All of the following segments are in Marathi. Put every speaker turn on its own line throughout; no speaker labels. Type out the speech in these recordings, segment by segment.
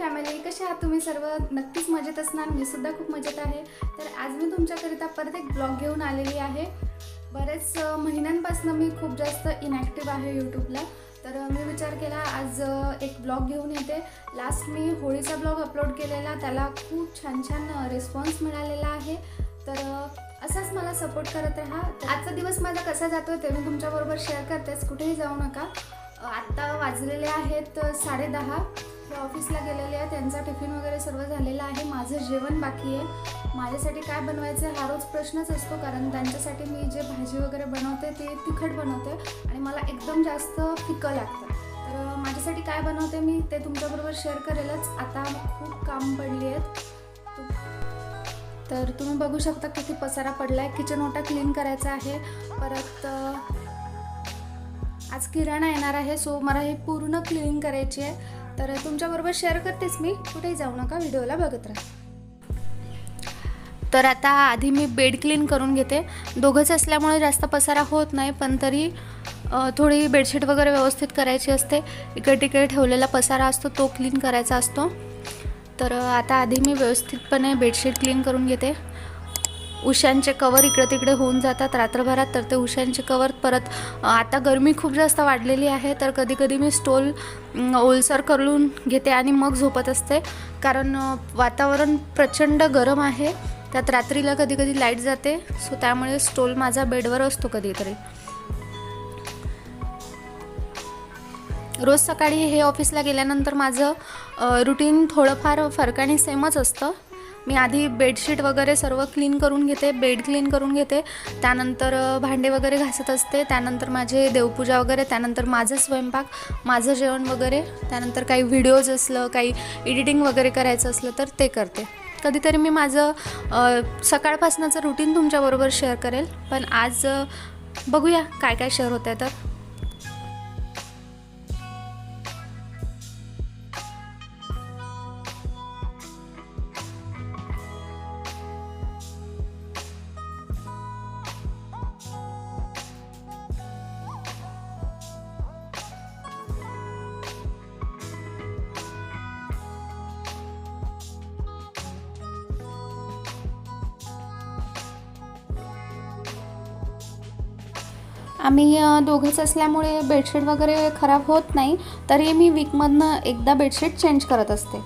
फॅमिली कसे आहात तुम्ही सर्व? नक्कीच मजेत असणार. मी सुद्धा खूप मजेत आहे. तर आज मी तुमच्याकरिता परत एक ब्लॉग घेऊन आलेली आहे. बरेच महिन्यांपासून मी खूप जास्त इनॅक्टिव्ह आहे यूट्यूबला तर मी विचार केला आज एक ब्लॉग घेऊन येते. लास्ट मी होळीचा ब्लॉग अपलोड केलेला. त्याला खूप छान छान रिस्पॉन्स मिळालेला आहे. तर असाच मला सपोर्ट करत राहा. आजचा दिवस माझा कसा जातो ते मी तुमच्याबरोबर शेअर करतेच. कुठेही जाऊ नका. आत्ता वाजलेले आहेत साडे साडेदहा हे ऑफिसला गेलेले आहे. त्यांचा टिफिन वगैरे सर्व झालेला आहे. माझं जेवण बाकी आहे. माझ्यासाठी काय बनवायचं हा रोज प्रश्नच असतो. कारण त्यांच्यासाठी मी जे भाजी वगैरे बनवते ते तिखट बनवते आणि मला एकदम जास्त फिकं लागतं. तर माझ्यासाठी काय बनवते मी ते तुमच्याबरोबर शेअर करेलच. आता खूप काम पडली आहेत. तर तुम्ही बघू शकता किती पसारा पडला आहे किचन ओटा क्लीन करायचा आहे. परत आज किराणा येणार आहे. सो मला हे पूर्ण क्लीन करायची आहे. तर तुमच्याबरोबर शेअर करतेच मी. कुठेही जाऊ नका व्हिडिओला बघत राहा. तर आता आधी मी बेड क्लीन करून घेते. दोघंच असल्यामुळे जास्त पसारा होत नाही पण तरी थोडी बेडशीट वगैरे व्यवस्थित करायची असते. इकडे तिकडे ठेवलेला पसारा असतो तो क्लीन करायचा असतो. तर आता आधी मी व्यवस्थितपणे बेडशीट क्लीन करून घेते. उशांचे कवर इकडे तिकडे होऊन जातात. रात्रभरात तर ते उशांचे कवर परत आता गरमी खूप जास्त वाढलेली आहे तर कधी कधी मी स्टोल ओलसर करून घेते आणि मग झोपत असते. कारण वातावरण प्रचंड गरम आहे. त्यात रात्रीला कधी कधी लाइट जाते. सो त्यामुळे स्टोल माझा बेडवर असतो कधीतरी. रोज सकाळी हे ऑफिसला गेल्यानंतर माझं रुटीन थोडंफार फरकाने सेमच असतं. मी आधी बेडशीट वगैरे सर्व क्लीन करून घेते बेड क्लीन करून घेते. त्यानंतर भांडे वगैरे घासत असते. त्यानंतर माझे देवपूजा वगैरे त्यानंतर माझं स्वयंपाक माझं जेवण वगैरे. त्यानंतर काही व्हिडिओज असलं काही एडिटिंग वगैरे करायचं असलं तर ते करते. कधीतरी मी माझं सकाळपासनाचं रुटीन तुमच्याबरोबर शेअर करेल. पण आज बघूया काय काय शेअर होतं आहे तर. आम्ही दोघंच असल्यामुळे बेडशीट वगैरे खराब होत नाही तरी मी वीकमधनं एकदा बेडशीट चेंज करत असते.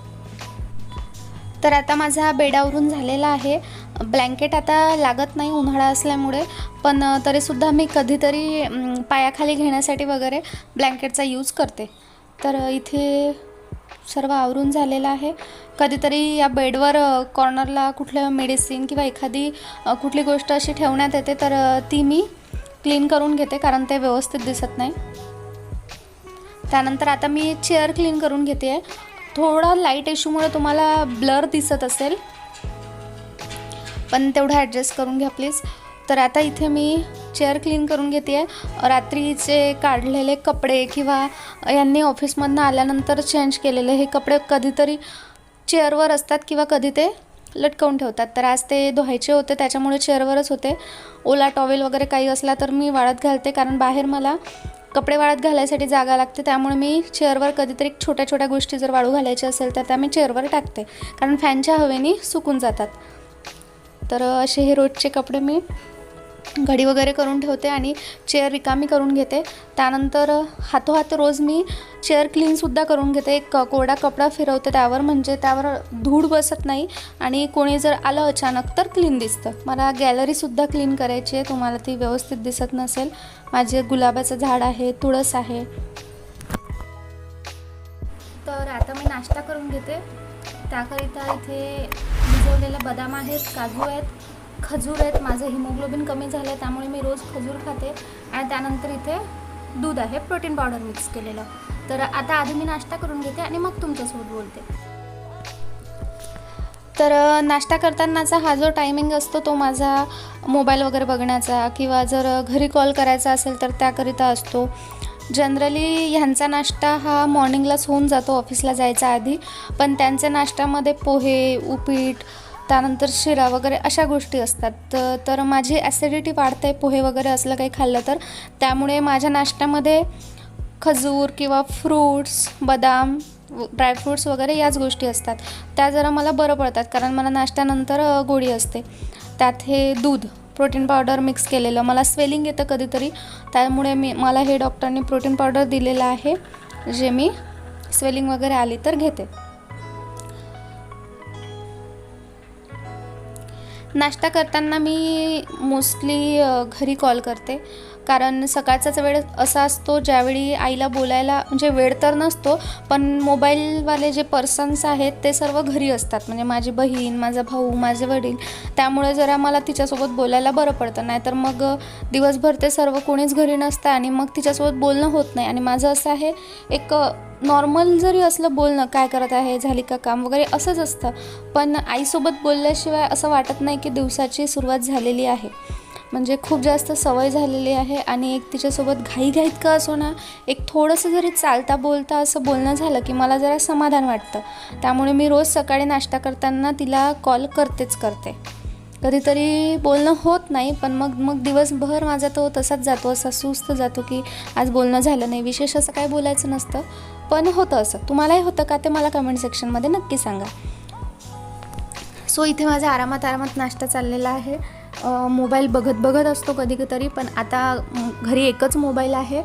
तर आता माझा बेड आवरून झालेला आहे. ब्लँकेट आता लागत नाही उन्हाळा असल्यामुळे पण तरीसुद्धा मी कधीतरी पायाखाली घेण्यासाठी वगैरे ब्लँकेटचा यूज करते. तर इथे सर्व आवरून झालेलं आहे. कधीतरी या बेडवर कॉर्नरला कुठलं मेडिसिन किंवा एखादी कुठली गोष्ट अशी ठेवण्यात येते तर ती मी क्लीन करून घेते कारण ते व्यवस्थित दिसत नाही. त्यानंतर आता मी चेअर क्लीन करून घेते आहे थोडा लाइट इश्यूमुळे तुम्हाला ब्लर दिसत असेल. पण तेवढं ॲडजस्ट करून घ्या प्लीज तर आता इथे मी चेअर क्लीन करून घेते आहे रात्रीचे काढलेले कपडे किंवा यांनी ऑफिसमधनं आल्यानंतर चेंज केलेले हे कपडे कधीतरी चेअरवर असतात किंवा कधी ते लटकवून ठेवतात. तर आज ते धुवायचे होते त्याच्यामुळे चेअरवरच होते. ओला टॉवेल वगैरे काही असला तर मी वाळत घालते कारण बाहेर मला कपडे वाळत घालायसाठी जागा लागते. त्यामुळे मी चेअरवर कधीतरी छोट्या छोट्या गोष्टी जर वाळू घालायच्या असेल तर त्या मी चेअरवर टाकते. कारण फॅनच्या हवेने सुकून जातात. तर असे हे रोजचे कपडे मी घडी वगैरे करून ठेवते आणि चेअर रिकामी करून घेते. त्यानंतर हातोहात रोज मी चेअर क्लीनसुद्धा करून घेते. एक कोरडा कपडा फिरवते त्यावर म्हणजे त्यावर धूळ बसत नाही आणि कोणी जर आलं अचानक तर क्लीन दिसतं. मला गॅलरीसुद्धा क्लीन करायची आहे. तुम्हाला ती व्यवस्थित दिसत नसेल. माझे गुलाबाचं झाड आहे तुळस आहे. तर आता मी नाश्ता करून घेते. त्याकरिता इथे भिजवलेले बदाम आहेत काजू आहेत. खजूर आहेत माझं हिमोग्लोबिन कमी झालं आहे त्यामुळे मी रोज खजूर खाते. आणि त्यानंतर इथे दूध आहे प्रोटीन पावडर मिक्स केलेलं. तर आता आधी मी नाश्ता करून घेते आणि मग तुमच्यासोबत बोलते. तर नाश्ता करतानाचा हा जो टायमिंग असतो तो माझा मोबाईल वगैरे बघण्याचा किंवा जर घरी कॉल करायचा असेल तर त्याकरिता असतो. जनरली ह्यांचा नाश्ता हा मॉर्निंगलाच होऊन जातो ऑफिसला जायच्या आधी. पण त्यांच्या नाश्त्यामध्ये पोहे उपीट त्यानंतर शिरा वगैरे अशा गोष्टी असतात. तर माझी ॲसिडिटी वाढते पोहे वगैरे असलं काही खाल्लं तर. त्यामुळे माझ्या नाश्त्यामध्ये खजूर किंवा फ्रूट्स बदाम ड्रायफ्रूट्स वगैरे याच गोष्टी असतात. त्या जरा मला बरं पडतात कारण मला नाश्त्यानंतर अ, गोळी असते. त्यात हे दूध प्रोटीन पावडर मिक्स केलेलं. मला स्वेलिंग येतं कधीतरी. त्यामुळे मी मला हे डॉक्टरने प्रोटीन पावडर दिलेलं आहे जे मी स्वेलिंग वगैरे आली तर घेते. नाश्ता करताना मी मोस्टली घरी कॉल करते. कारण सकाळचाच वेळ असा असतो ज्यावेळी आईला बोलायला म्हणजे वेळ तर नसतो पण मोबाईलवाले जे पर्सन्स आहेत ते सर्व घरी असतात. म्हणजे माझी बहीण माझा भाऊ माझे वडील त्यामुळे जरा मला तिच्यासोबत बोलायला बरं पडतं. नाहीतर मग दिवसभर ते सर्व कोणीच घरी नसतं आणि मग तिच्यासोबत बोलणं होत नाही. आणि माझं असं आहे एक नॉर्मल जरी असलं बोलणं काय करत आहे झाली का काम वगैरे असंच असतं. पण आईसोबत बोलल्याशिवाय असं वाटत नाही की दिवसाची सुरुवात झालेली आहे. म्हणजे खूप जास्त सवय झालेली आहे आणि एक तिच्यासोबत घाईघाईत का असो ना एक थोडंसं जरी चालता बोलता असं बोलणं झालं की मला जरा समाधान वाटतं. त्यामुळे मी रोज सकाळी नाश्ता करताना तिला कॉल करतेच करते. कधीतरी बोलणं होत नाही पण मग मग दिवसभर माझा तो तसाच जातो असा सुस्त जातो की आज बोलणं झालं नाही. विशेष असं काय बोलायचं नसतं पण होतं असं. तुम्हालाही होतं का? ते मला कमेंट सेक्शनमध्ये नक्की सांगा. सो इथे माझा आरामात आरामात नाश्ता चाललेला आहे. मोबाईल बघत बघत असतो कधी तरी पण आता घरी एकच मोबाईल आहे.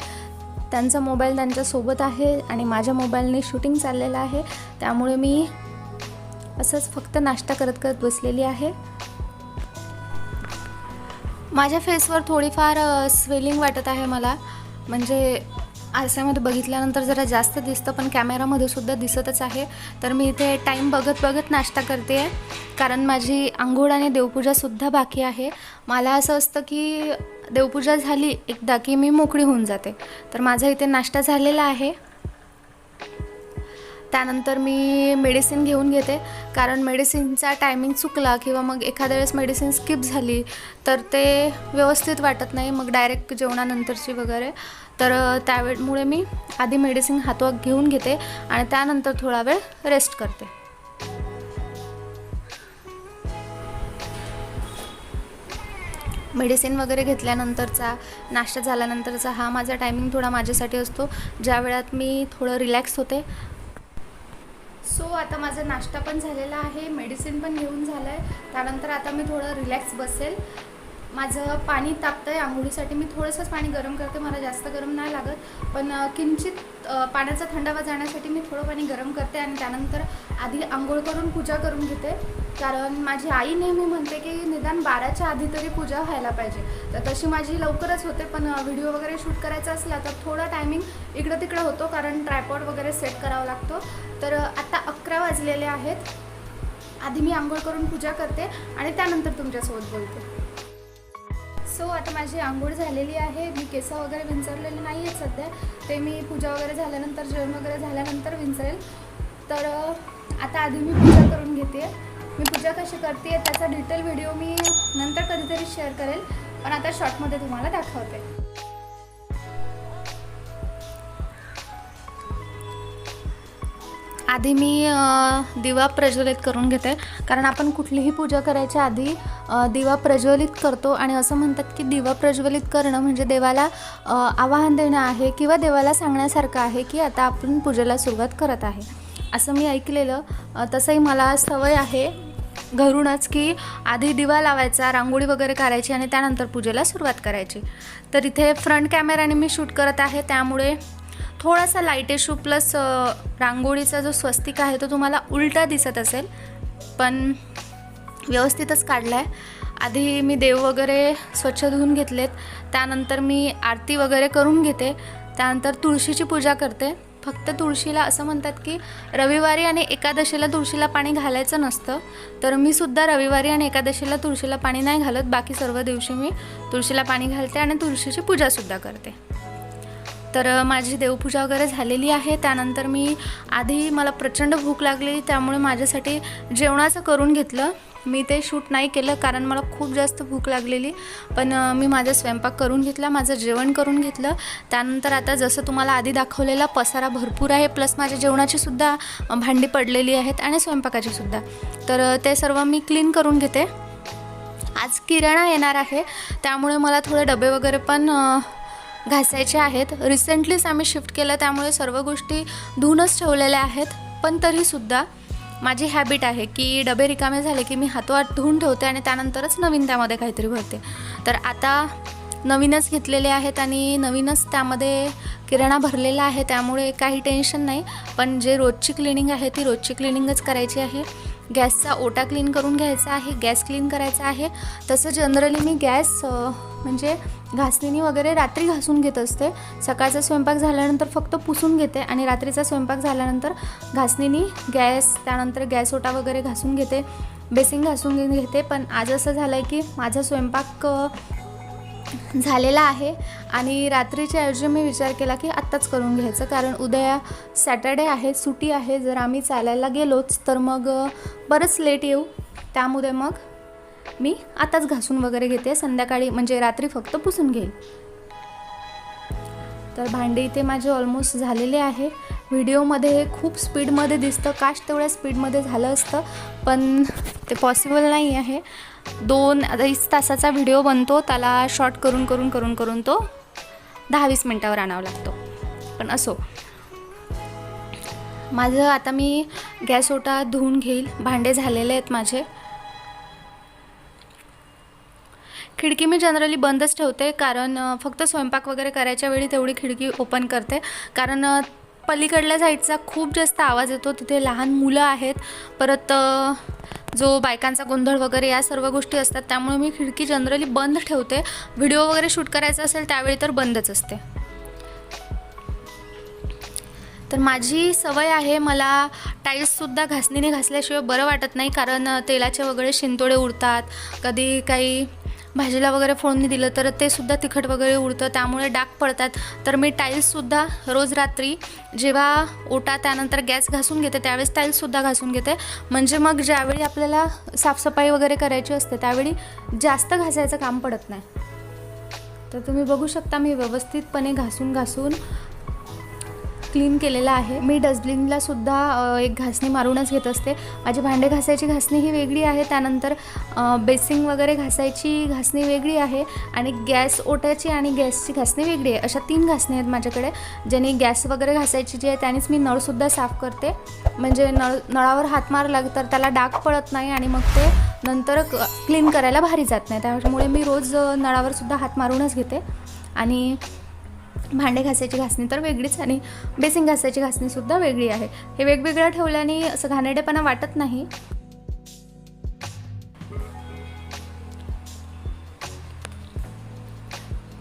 त्यांचा मोबाईल त्यांच्यासोबत आहे आणि माझ्या मोबाईलने शूटिंग चाललेलं आहे. त्यामुळे मी असंच फक्त नाश्ता करत करत बसलेली आहे. माझ्या फेसवर थोडीफार स्वेलिंग वाटत आहे मला. म्हणजे आरशामध्ये बघितल्यानंतर जरा जास्त दिसतं पण कॅमेरामध्ये सुद्धा दिसतच आहे. तर मी इथे टाईम बघत बघत नाश्ता करते. आहे कारण माझी आंघोळ आणि देवपूजासुद्धा बाकी आहे. मला असं असतं की देवपूजा झाली एकदा की मी मोकळी होऊन जाते. तर माझा इथे नाश्ता झालेला आहे. त्यानंतर मी मेडिसिन घेऊन घेते. कारण मेडिसिनचा टायमिंग चुकला किंवा मग एखाद्या वेळेस मेडिसिन स्किप झाली तर ते व्यवस्थित वाटत नाही. मग डायरेक्ट जेवणानंतरची वगैरे. तर त्यावेळमुळे मी आधी मेडिसिन हातवाग घेऊन घेते आणि त्यानंतर थोडा वेळ रेस्ट करते. मेडिसिन वगैरे घेतल्यानंतरचा नाश्ता झाल्यानंतरचा हा माझा टायमिंग थोडा माझ्यासाठी असतो. ज्या वेळात मी थोडं रिलॅक्स होते सो आता माझा नाश्ता पण झालेला आहे मेडिसिन पण घेऊन झालं आहे त्यानंतर आता मी थोडं रिलॅक्स बसेल. माझं पाणी तापतं आहे आंघोळीसाठी मी थोडंसंच पाणी गरम करते मला जास्त गरम नाही लागत. पण किंचित पाण्याचा थंडावा जाण्यासाठी मी थोडं पाणी गरम करते आणि त्यानंतर आधी आंघोळ करून पूजा करून घेते. कारण माझी आई नेहमी म्हणते की निदान बाराच्या आधी तरी पूजा व्हायला पाहिजे. तर तशी माझी लवकरच होते पण व्हिडिओ वगैरे शूट करायचा असला तर थोडा टायमिंग इकडं तिकडं होतो कारण ट्रायपॉड वगैरे सेट करावा लागतो. तर आत्ता अकरा वाजलेले आहेत. आधी मी आंघोळ करून पूजा करते आणि त्यानंतर तुमच्यासोबत बोलते. सो आता माझी आंघोळ झालेली आहे. मी केस वगैरे विंचरलेले नाही आहेत सध्या. ते मी पूजा वगैरे झाल्यानंतर जेवण वगैरे झाल्यानंतर विंचरेल. तर आता आधी मी पूजा करून घेते. मी पूजा कशी करते त्याचा डिटेल व्हिडिओ मी नंतर कधीतरी शेअर करेल. पण आता शॉर्टमध्ये तुम्हाला दाखवते. आधी मी दिवा प्रज्वलित करून घेते. कारण आपण कुठलीही पूजा करायच्या आधी दिवा प्रज्वलित करतो आणि असं म्हणतात की दिवा प्रज्वलित करणं म्हणजे देवाला आवाहन देणं आहे किंवा देवाला सांगण्यासारखं आहे की आता आपण पूजेला सुरुवात करत आहे. असं मी ऐकलेलं. तसंही मला सवय आहे घरूनच की आधी दिवा लावायचा रांगोळी वगैरे करायची आणि त्यानंतर पूजेला सुरुवात करायची. तर इथे फ्रंट कॅमेराने मी शूट करत आहे. त्यामुळे थोडासा लाइट इशू प्लस रांगोळीचा जो स्वस्तिक आहे तो तुम्हाला उलटा दिसत असेल. पण व्यवस्थितच काढला आहे आधी मी देव वगैरे स्वच्छ धुवून घेतलेत. त्यानंतर मी आरती वगैरे करून घेते. त्यानंतर तुळशीची पूजा करते. फक्त तुळशीला असं म्हणतात की रविवारी आणि एकादशीला तुळशीला पाणी घालायचं नसतं. तर मी सुद्धा रविवारी आणि एकादशीला तुळशीला पाणी नाही घालत. बाकी सर्व दिवशी मी तुळशीला पाणी घालते आणि तुळशीची पूजासुद्धा करते. तर माझी देवपूजा वगैरे झालेली आहे. त्यानंतर मी आधी मला प्रचंड भूक लागली त्यामुळे माझ्यासाठी जेवणाचं करून घेतलं. मी ते शूट नाही केलं कारण मला खूप जास्त भूक लागलेली. पण मी माझा स्वयंपाक करून घेतला माझं जेवण करून घेतलं. त्यानंतर आता जसं तुम्हाला आधी दाखवलेला पसारा भरपूर आहे प्लस माझ्या जेवणाची सुद्धा भांडी पडलेली आहेत आणि स्वयंपाकाची सुद्धा. तर ते सर्व मी क्लीन करून घेते. आज किराणा येणार आहे त्यामुळे मला थोडे डबे वगैरे पण घासायचे आहेत. रिसेंटलीच आम्ही शिफ्ट केलं त्यामुळे सर्व गोष्टी धुवूनच ठेवलेल्या आहेत. पण तरीसुद्धा माझी हॅबिट आहे की डबे रिकामे झाले की मी हातोहात धुवून ठेवते आणि त्यानंतरच नवीन त्यामध्ये काहीतरी भरते. तर आता नवीनच घेतलेले आहेत आणि नवीनच त्यामध्ये किराणा भरलेला आहे त्यामुळे काही टेन्शन नाही. पण जे रोजची क्लिनिंग आहे ती रोजची क्लिनिंगच करायची आहे. गॅसचा ओटा क्लीन करून घ्यायचा आहे गॅस क्लीन करायचा आहे. तसं जनरली मी गॅस म्हणजे घासणीनी वगैरे रात्री घासून घेत असते. सकाळचा स्वयंपाक झाल्यानंतर फक्त पुसून घेते आणि रात्रीचा स्वयंपाक झाल्यानंतर घासणीनी गॅस त्यानंतर गॅस ओटा वगैरे घासून घेते. बेसिंग घासून घेते पण आज असं झालं आहे की माझा स्वयंपाक झालेला आहे आणि रात्रीच्या ऐवजी मी विचार केला की आत्ताच करून घ्यायचं. कारण उद्या सॅटर्डे आहे सुट्टी आहे जर आम्ही चालायला गेलोच तर मग बरंच लेट येऊ. त्यामुळे मग मी आताच घासून वगैरे घेते संध्याकाळी म्हणजे रात्री फक्त पुसून घेईल. तर भांडे इथे माझे ऑलमोस्ट झालेले आहे. व्हिडिओमध्ये हे खूप स्पीडमध्ये दिसतं काश तेवढ्या स्पीडमध्ये झालं असतं पण ते पॉसिबल नाही आहे. दोन अडीच तासाचा व्हिडिओ बनतो त्याला शॉर्ट करून करून करून करून तो दहा वीस मिनटावर आणावा लागतो. पण असो. माझं आता मी गॅस ओटा धुवून घेईल भांडे झालेले आहेत माझे. खिडकी मी जनरली बंदच ठेवते कारण फक्त स्वयंपाक वगैरे करायच्या वेळी तेवढी खिडकी ओपन करते. कारण पलीकडल्या साईडचा खूप जास्त आवाज येतो तिथे लहान मुलं आहेत. परत जो बायकांचा गोंधळ वगैरे या सर्व गोष्टी असतात त्यामुळे मी खिडकी जनरली बंद ठेवते. व्हिडिओ वगैरे शूट करायचा असेल त्यावेळी तर बंदच असते. तर माझी सवय आहे मला टाईल्ससुद्धा घासणीने घासल्याशिवाय बरं वाटत नाही कारण तेलाचे वगैरे शिंतोडे उडतात. कधी काही भाजीला वगैरे फोडणी दिलं तर ते सुद्धा तिखट वगैरे उडतं. त्यामुळे डाग पडतात. तर मी टाईल्ससुद्धा रोज रात्री जेव्हा ओटा त्यानंतर गॅस घासून घेते त्यावेळेस टाईल्ससुद्धा घासून घेते. म्हणजे मग ज्यावेळी आपल्याला साफसफाई वगैरे करायची असते त्यावेळी जास्त घासायचं काम पडत नाही. तर तुम्ही बघू शकता मी व्यवस्थितपणे घासून घासून क्लीन केलेला आहे. मी डस्टबिनला सुद्धा एक घासणी मारूनच घेत असते. माझी भांडे घासायची घासणी ही वेगळी आहे. त्यानंतर बेसिंग वगैरे घासायची घासणी वेगळी आहे आणि गॅस ओट्याची आणि गॅसची घासणी वेगळी आहे. अशा तीन घासणी आहेत माझ्याकडे. ज्याने गॅस वगैरे घासायची जी आहे त्यानेच मी नळसुद्धा साफ करते. म्हणजे नळ नळावर हात मारला तर त्याला डाग पडत नाही आणि मग ते नंतर क्लीन करायला भारी जात नाही. त्यामुळे मी रोज नळावरसुद्धा नळावर सुद्धा हात मारूनच घेते. आणि भांडे घासायची घासणी तर वेगळीच आणि बेसिंग घासायची घासणीसुद्धा वेगळी आहे. हे वेगवेगळं ठेवल्याने असं घाणेरडेपणा वाटत नाही.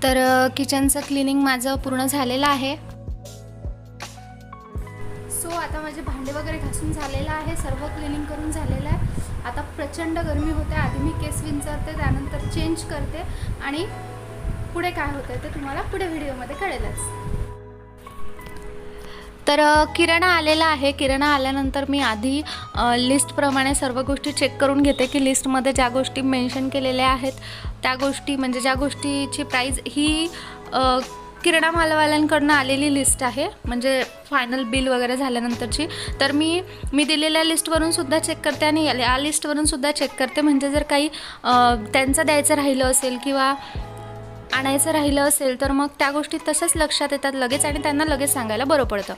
तर किचनचं क्लिनिंग माझं पूर्ण झालेलं आहे. सो आता माझे भांडे वगैरे घासून झालेलं आहे सर्व क्लिनिंग करून झालेलं आहे. आता प्रचंड गरमी होते आधी मी केस विंचरते त्यानंतर चेंज करते आणि पुढे काय होतं ते तुम्हाला पुढे व्हिडिओमध्ये कळेलच. तर किराणा आलेला आहे. किराणा आल्यानंतर मी आधी लिस्टप्रमाणे सर्व गोष्टी चेक करून घेते की लिस्टमध्ये ज्या गोष्टी मेन्शन केलेल्या आहेत त्या गोष्टी म्हणजे ज्या गोष्टीची प्राईज ही अ, किराणा मालवाल्यांकडनं आलेली लिस्ट आहे. म्हणजे फायनल बिल वगैरे झाल्यानंतरची. तर मी मी दिलेल्या लिस्टवरून सुद्धा चेक करते आणि या- लिस्टवरून सुद्धा चेक करते. म्हणजे जर काही त्यांचं द्यायचं राहिलं असेल किंवा आणायचं राहिलं असेल तर मग त्या गोष्टी तसंच लक्षात येतात लगेच आणि त्यांना लगेच सांगायला बरं पडतं.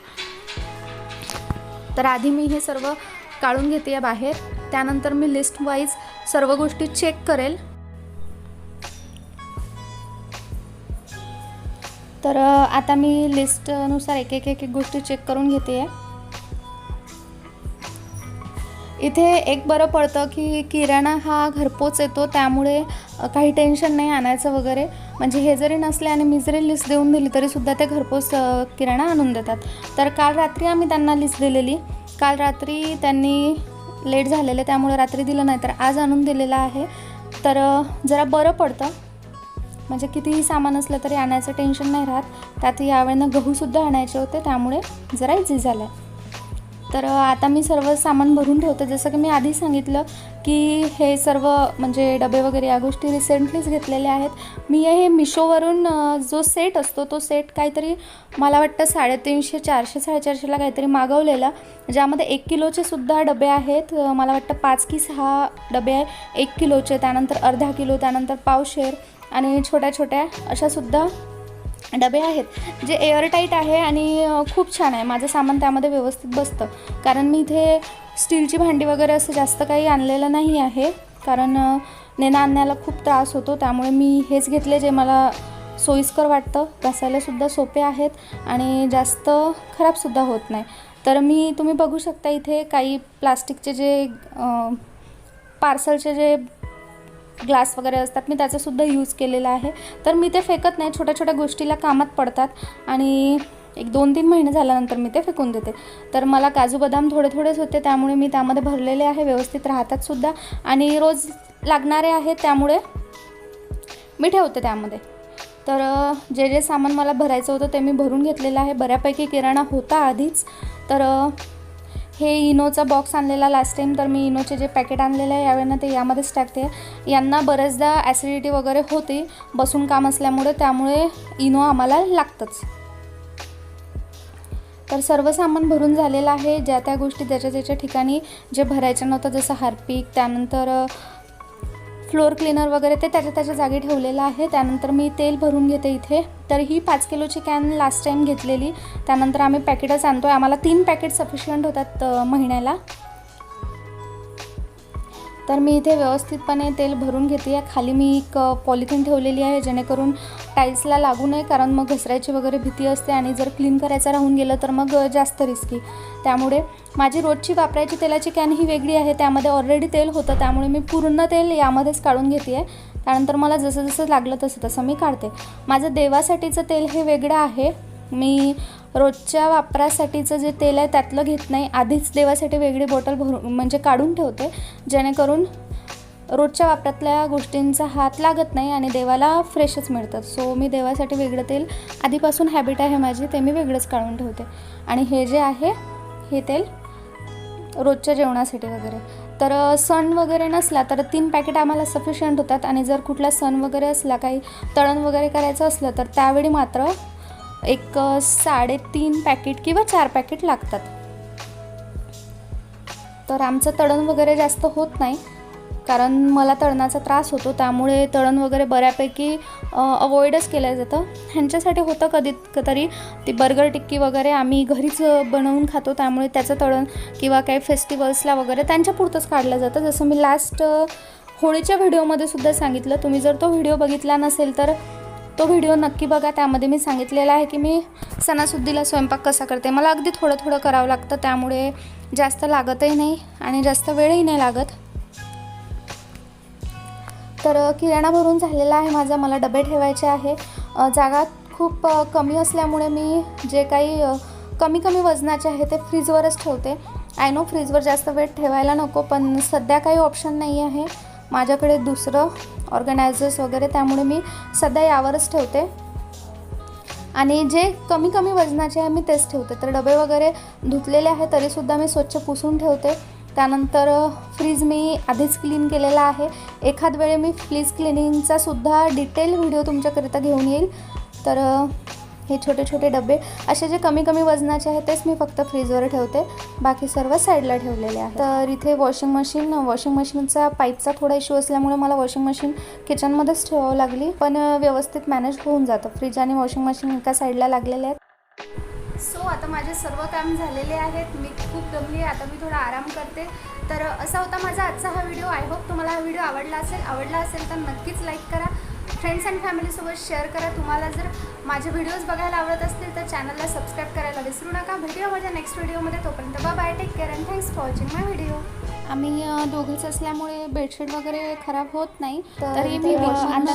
तर आधी मी हे सर्व काढून घेते या बाहेर. त्यानंतर मी लिस्ट वाईज सर्व गोष्टी चेक करेल. तर आता मी लिस्टनुसार एक एक एक एक गोष्टी चेक करून घेते. आहे इथे एक बरं पडतं की किराणा हा घरपोच येतो त्यामुळे काही टेन्शन नाही आणायचं वगैरे. म्हणजे हे जरी नसले आणि मी जरी लिस्ट देऊन दिली तरीसुद्धा ते घरपोच किराणा आणून देतात. तर काल रात्री आम्ही त्यांना लिस्ट दिलेली. काल रात्री त्यांनी लेट झालेले त्यामुळे रात्री दिलं नाही तर आज आणून दिलेलं आहे. तर जरा बरं पडतं. म्हणजे कितीही सामान असलं तरी आणायचं टेन्शन नाही राहत. त्यात यावेळेनं गहूसुद्धा आणायचे होते त्यामुळे जरा इझी झालं. आहे तर आता मी सर्व सामान भरून ठेवते. जसं की मी आधी सांगितलं की हे सर्व म्हणजे डबे वगैरे या गोष्टी रिसेंटलीच घेतलेल्या आहेत. मी हे मिशोवरून जो सेट असतो तो सेट काहीतरी मला वाटतं साडेतीनशे चारशे साडेचारशेला काहीतरी मागवलेला. ज्यामध्ये एक किलोचे सुद्धा डबे आहेत. मला वाटतं पाच की सहा डबे आहे एक किलोचे त्यानंतर अर्धा किलो त्यानंतर पावशेर आणि छोट्या छोट्या अशासुद्धा डबे आहेत जे एअरटाईट आहे आणि खूप छान आहे. माझं सामान त्यामध्ये व्यवस्थित बसतं. कारण मी इथे स्टीलची भांडी वगैरे असं जास्त काही आणलेलं नाही आहे. कारण नेणं आणण्याला खूप त्रास होतो. त्यामुळे मी हेच घेतले जे मला सोयीस्कर वाटतं. घासायलासुद्धा सोपे आहेत आणि जास्त खराबसुद्धा होत नाही. तर मी तुम्ही बघू शकता इथे काही प्लास्टिकचे जे पार्सलचे जे ग्लास वगैरे असतात मी त्याचासुद्धा यूज केलेला आहे. तर मी ते फेकत नाही छोट्या छोट्या गोष्टीला कामात पडतात आणि एक दोन तीन महिने झाल्यानंतर मी ते फेकून देते. तर मला काजू बदाम थोडे थोडेच होते त्यामुळे मी त्यामध्ये भरलेले आहे व्यवस्थित राहतात सुद्धा. आणि रोज लागणारे आहेत त्यामुळे मी ठेवते त्यामध्ये. तर जे जे सामान मला भरायचं होतं ते मी भरून घेतलेलं आहे. बऱ्यापैकी किराणा होता आधीच. तर हे इनोचा बॉक्स आणलेला लास्ट टाईम तर मी इनोचे जे पॅकेट आणलेलं आहे यावेळेनं ते यामध्येच टाकते. यांना बऱ्याचदा ॲसिडिटी वगैरे होते बसून काम असल्यामुळे त्यामुळे इनो आम्हाला लागतंच. तर सर्व सामान भरून झालेलं आहे ज्या त्या गोष्टी ज्याच्या त्याच्या ठिकाणी जे भरायचं नव्हतं जसं हार्पिक त्यानंतर फ्लोअर क्लीनर वगैरे ते त्याच्या त्याच्या जागी ठेवलेलं आहे. त्यानंतर मी तेल भरून घेते इथे. तर ही पाच किलोची कॅन लास्ट टाईम घेतलेली. त्यानंतर आम्ही पॅकेटच आणतो आहे आम्हाला तीन पॅकेट सफिशियंट होतात महिन्याला. तर मी इथे व्यवस्थितपणे तेल भरून घेते. आहे खाली मी एक पॉलिथिन ठेवलेली आहे जेणेकरून टाईल्सला लागू नये कारण मग घसरायची वगैरे भीती असते आणि जर क्लीन करायचं राहून गेलं तर मग जास्त रिस्की त्यामुळे माझी रोजची वापरायची तेलाची कॅन ही वेगळी आहे. त्यामध्ये ऑलरेडी तेल होतं त्यामुळे मी पूर्ण तेल यामध्येच काढून घेते आहे त्यानंतर मला जसं जसं लागलं तसं तसं मी काढते. माझं देवासाठीचं तेल हे वेगळं आहे. मी रोजच्या वापरासाठीचं जे तेल आहे त्यातलं घेत नाही. आधीच देवासाठी वेगळी बॉटल भरून म्हणजे काढून ठेवते. जेणेकरून रोजच्या वापरातल्या गोष्टींचा हात लागत नाही आणि देवाला फ्रेशच मिळतात. सो मी देवासाठी वेगळं तेल आधीपासून हॅबिट आहे माझी ते मी वेगळंच काढून ठेवते. आणि हे जे आहे हे तेल रोजच्या जेवणासाठी वगैरे. तर सण वगैरे नसला तर तीन पॅकेट आम्हाला सफिशियंट होतात. आणि जर कुठला सण वगैरे असला काही तळण वगैरे करायचं असलं तर त्यावेळी मात्र एक साडेतीन पॅकेट किंवा चार पॅकेट लागतात. तर आमचं तळण वगैरे जास्त होत नाही कारण मला तळणाचा त्रास होतो त्यामुळे तळण वगैरे बऱ्यापैकी अवॉइडच केलं जातं. ह्यांच्यासाठी होतं कधी क- तरी ती बर्गर टिक्की वगैरे आम्ही घरीच बनवून खातो त्यामुळे त्याचं तळण किंवा काही फेस्टिवल्सला वगैरे त्यांच्या पुरतंच काढलं जातं. जसं मी लास्ट होळीच्या व्हिडिओमध्ये सुद्धा सांगितलं तुम्ही जर तो व्हिडिओ बघितला नसेल तर तो व्हिडिओ नक्की बघा. त्यामध्ये मी सांगितलेला आहे की मी सणासुद्दीला स्वयंपाक कसा करते. मला अगदी थोडं थोडं करावं लागतं. त्यामुळे जास्त लागतही नाही आणि जास्त वेळही नाही लागत. तर किराणा भरून झालेला आहे माझा. मला डबे ठेवायचे आहे. जागा खूप कमी असल्यामुळे मी जे काही कमी कमी वजनाचे आहे ते फ्रीजवरच ठेवते. आय नो फ्रीजवर जास्त वेळ ठेवायला नको पण सध्या काही ऑप्शन नाही आहे माझ्याकडे दुसरं ऑर्गनायझर्स वगैरे त्यामुळे मी सध्या यावरच ठेवते. आणि जे कमी कमी वजनाचे आहे मी तेच ठेवते. तर डबे वगैरे धुतलेले आहे तरीसुद्धा मी स्वच्छ पुसून ठेवते. त्यानंतर फ्रीज मी आधीच क्लीन केलेला आहे. एखाद वेळी मी फ्रीज क्लिनिंगचासुद्धा डिटेल व्हिडिओ तुमच्याकरिता घेऊन येईल. तर हे छोटे छोटे डबे असे जे कमी कमी वजनाचे आहेत तेच मी फक्त फ्रीजवर ठेवते. बाकी सर्व साईडला ठेवलेले आहे तर इथे वॉशिंग मशीन वॉशिंग मशीनचा पाईपचा थोडा इश्यू असल्यामुळे मला वॉशिंग मशीन किचनमध्येच ठेवावं लागली. पण व्यवस्थित मॅनेज होऊन जातं. फ्रीज आणि वॉशिंग मशीन एका साईडला लागलेले आहेत. सो आता माझे सर्व काम झालेले आहेत. मी खूप दमली आता मी थोडा आराम करते. तर असा होता माझा आजचा हा व्हिडिओ आय होप तुम्हाला हा व्हिडिओ आवडला असेल. आवडला असेल तर नक्कीच लाईक करा. फ्रेंड्स अँड फॅमिलीसोबत शेअर करा. तुम्हाला जर माझे व्हिडिओज बघायला आवडत असतील तर चॅनलला सबस्क्राईब करायला विसरू नका. भेटूया माझ्या नेक्स्ट व्हिडिओमध्ये तोपर्यंत bye take care and thanks for watching my video आम्ही दोघंच असल्यामुळे बेडशीट वगैरे खराब होत नाही. तरी मी
आता